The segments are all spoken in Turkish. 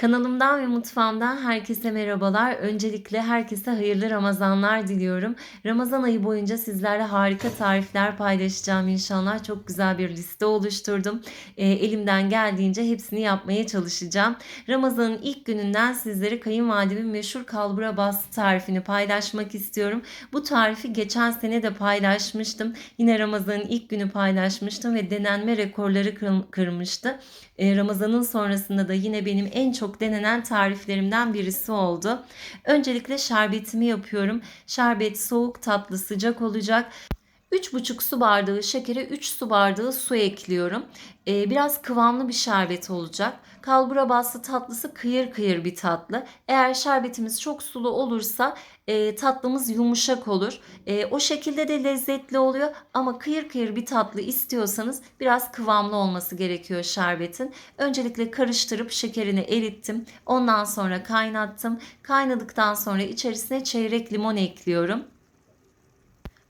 Kanalımdan ve mutfağımdan herkese merhabalar. Öncelikle herkese hayırlı Ramazanlar diliyorum. Ramazan ayı boyunca sizlerle harika tarifler paylaşacağım inşallah. Çok güzel bir liste oluşturdum. E, elimden geldiğince hepsini yapmaya çalışacağım. Ramazanın ilk gününden sizlere kayınvalidemin meşhur kalbura bastı tarifini paylaşmak istiyorum. Bu tarifi geçen sene de paylaşmıştım. Yine Ramazanın ilk günü paylaşmıştım ve denenme rekorları kır- kırmıştı. E, Ramazanın sonrasında da yine benim en çok denenen tariflerimden birisi oldu. Öncelikle şerbetimi yapıyorum. Şerbet soğuk, tatlı, sıcak olacak. 3,5 su bardağı şekere 3 su bardağı su ekliyorum. Ee, biraz kıvamlı bir şerbet olacak. Kalbura bastı tatlısı kıyır kıyır bir tatlı. Eğer şerbetimiz çok sulu olursa e, tatlımız yumuşak olur. E, o şekilde de lezzetli oluyor ama kıyır kıyır bir tatlı istiyorsanız biraz kıvamlı olması gerekiyor şerbetin. Öncelikle karıştırıp şekerini erittim. Ondan sonra kaynattım. Kaynadıktan sonra içerisine çeyrek limon ekliyorum.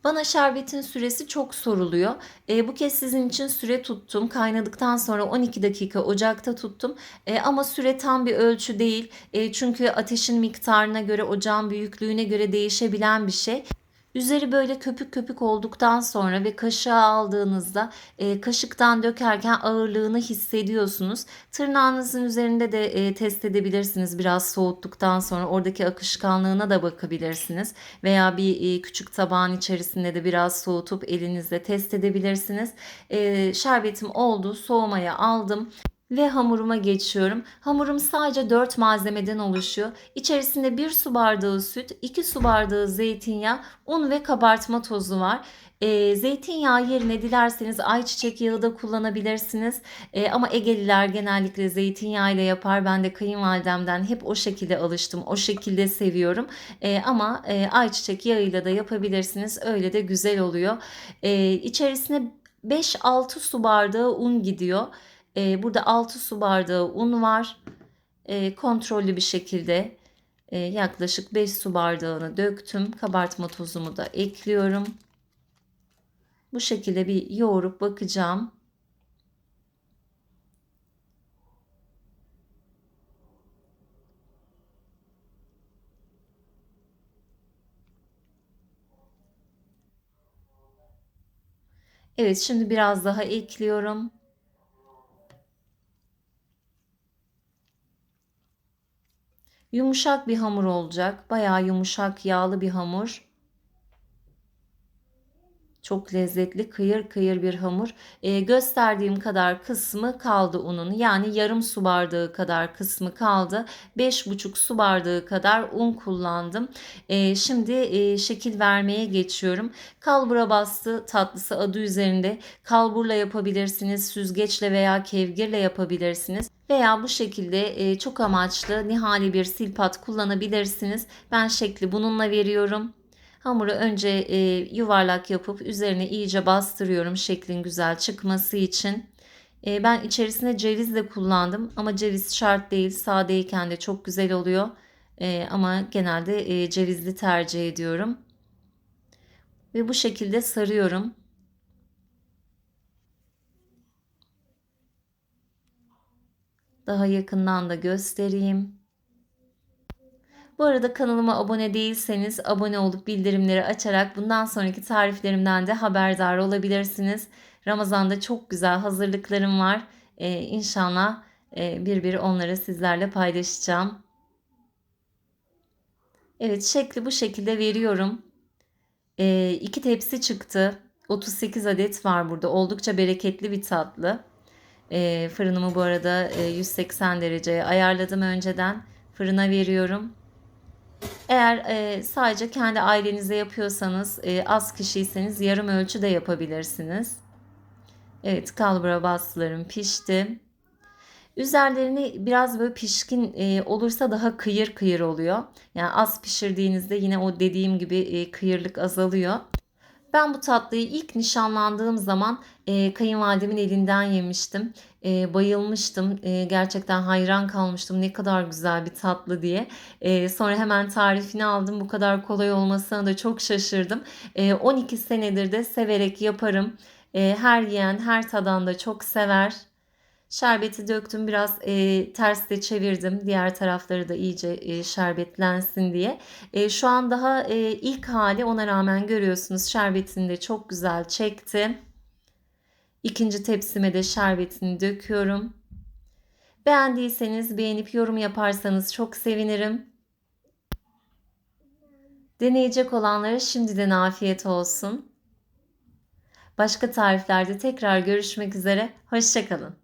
Bana şerbetin süresi çok soruluyor. E, bu kez sizin için süre tuttum. Kaynadıktan sonra 12 dakika ocakta tuttum. E, ama süre tam bir ölçü değil. E, çünkü ateşin miktarına göre, ocağın büyüklüğüne göre değişebilen bir şey. Üzeri böyle köpük köpük olduktan sonra ve kaşığa aldığınızda e, kaşıktan dökerken ağırlığını hissediyorsunuz. Tırnağınızın üzerinde de e, test edebilirsiniz biraz soğuttuktan sonra oradaki akışkanlığına da bakabilirsiniz. Veya bir e, küçük tabağın içerisinde de biraz soğutup elinizle test edebilirsiniz. E, şerbetim oldu soğumaya aldım ve hamuruma geçiyorum. Hamurum sadece 4 malzemeden oluşuyor. İçerisinde 1 su bardağı süt, 2 su bardağı zeytinyağı, un ve kabartma tozu var. E, zeytinyağı yerine dilerseniz ayçiçek yağı da kullanabilirsiniz. E, ama Egeliler genellikle zeytinyağı ile yapar. Ben de kayınvalidemden hep o şekilde alıştım. O şekilde seviyorum. E, ama e, ayçiçek yağıyla da yapabilirsiniz. Öyle de güzel oluyor. E, içerisine 5-6 su bardağı un gidiyor. E, burada 6 su bardağı un var. E, kontrollü bir şekilde e, yaklaşık 5 su bardağını döktüm. Kabartma tozumu da ekliyorum. Bu şekilde bir yoğurup bakacağım. Evet şimdi biraz daha ekliyorum. Yumuşak bir hamur olacak. Bayağı yumuşak, yağlı bir hamur. Çok lezzetli kıyır kıyır bir hamur. E, gösterdiğim kadar kısmı kaldı unun. Yani yarım su bardağı kadar kısmı kaldı. 5,5 su bardağı kadar un kullandım. E, şimdi e, şekil vermeye geçiyorum. Kalbura bastı tatlısı adı üzerinde. Kalburla yapabilirsiniz. Süzgeçle veya kevgirle yapabilirsiniz veya bu şekilde e, çok amaçlı nihali bir silpat kullanabilirsiniz. Ben şekli bununla veriyorum. Hamuru önce e, yuvarlak yapıp üzerine iyice bastırıyorum şeklin güzel çıkması için. E, ben içerisine ceviz de kullandım ama ceviz şart değil. Sadeyken de çok güzel oluyor. E, ama genelde e, cevizli tercih ediyorum. Ve bu şekilde sarıyorum. Daha yakından da göstereyim. Bu arada kanalıma abone değilseniz abone olup bildirimleri açarak bundan sonraki tariflerimden de haberdar olabilirsiniz. Ramazan'da çok güzel hazırlıklarım var. Ee, inşallah e, bir bir onları sizlerle paylaşacağım. Evet şekli bu şekilde veriyorum. Ee, iki tepsi çıktı. 38 adet var burada. Oldukça bereketli bir tatlı. Ee, fırınımı bu arada e, 180 dereceye ayarladım önceden. Fırına veriyorum. Eğer e, sadece kendi ailenize yapıyorsanız, e, az kişiyseniz yarım ölçü de yapabilirsiniz. Evet, kalbura bastılarım pişti. Üzerlerini biraz böyle pişkin e, olursa daha kıyır kıyır oluyor. Yani az pişirdiğinizde yine o dediğim gibi e, kıyırlık azalıyor. Ben bu tatlıyı ilk nişanlandığım zaman e, kayınvalidemin elinden yemiştim. E, bayılmıştım. E, gerçekten hayran kalmıştım. Ne kadar güzel bir tatlı diye. E, sonra hemen tarifini aldım. Bu kadar kolay olmasına da çok şaşırdım. E, 12 senedir de severek yaparım. E, her yiyen, her tadan da çok sever. Şerbeti döktüm. Biraz, eee, ters de çevirdim. Diğer tarafları da iyice, eee, şerbetlensin diye. Eee, şu an daha, eee, ilk hâli ona rağmen görüyorsunuz şerbetini de çok güzel çekti. 2. tepsime de şerbetini döküyorum. Beğendiyseniz beğenip yorum yaparsanız çok sevinirim. Deneyecek olanlara şimdiden afiyet olsun. Başka tariflerde tekrar görüşmek üzere, hoşça kalın.